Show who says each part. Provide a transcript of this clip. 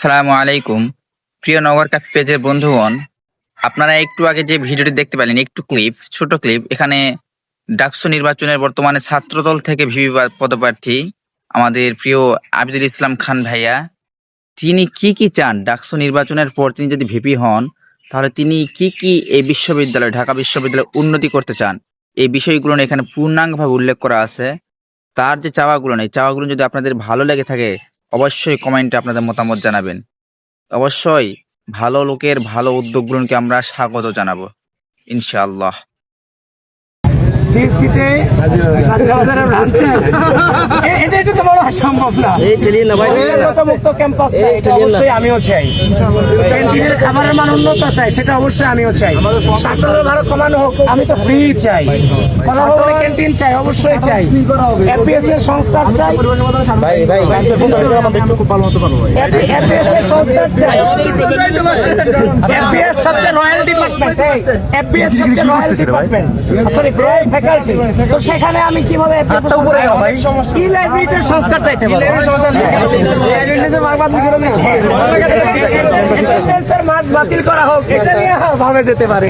Speaker 1: শাখা
Speaker 2: আলাইকুম। প্রিয় নগর কাফি পেজের বন্ধুগণ, আপনারা একটু আগে যে ভিডিওটি দেখতে পেলেন, একটু ক্লিপ ছোট ক্লিপ এখানে ডাকসু নির্বাচনের বর্তমানে ছাত্রদল থেকে ভিভি পদপ্রার্থী আমাদের প্রিয় আবিদুল ইসলাম খান ভাইয়া, তিনি কি কি চান ডাকসু নির্বাচনের পর তিনি যদি ভিপি হন, তাহলে তিনি কি কি এই বিশ্ববিদ্যালয়, ঢাকা বিশ্ববিদ্যালয় উন্নতি করতে চান? এই বিষয়গুলো এখানে পূর্ণাঙ্গভাবে উল্লেখ করা আছে। তার যে চাওয়াগুলো নেই, চাওয়াগুলো যদি আপনাদের ভালো লেগে থাকে, অবশ্যই কমেন্টে আপনাদের মতামত জানাবেন। অবশ্যই ভালো লোকের ভালো উদ্যোগগুলোকে আমরা স্বাগত জানাব, ইনশাআল্লাহ।
Speaker 1: ডিএসসিতে কাদের ব্রাঞ্চে এটা এটা তো বড় সম্ভব না।
Speaker 3: এই টেলিয়ে না ভাই।
Speaker 1: উন্নত মুক্ত ক্যাম্পাস চাই এটা অবশ্যই আমিও চাই। ক্যান্টিনের খাবারের মান উন্নত চাই সেটা অবশ্যই আমিও চাই। ছাত্রদের ভাড়া কমানো হোক আমি তো ফ্রি চাই। ক্যান্টিন চাই অবশ্যই চাই। এর সংস্থার চাই।
Speaker 3: ভাই ভাই।
Speaker 1: এফপিএস এর সংস্থার চাই। সবচেয়ে রয়্যাল ডিপার্টমেন্ট এফপিএস সবচেয়ে royal department sorry bright faculty তো সেখানে আমি কীভাবে এফপিএস এর উপরে ই লাইব্রেরিটার সংস্কার চাইতে পারি। মার্চ বাতিল করা হোক এটা নিয়ে ভাবে যেতে পারে।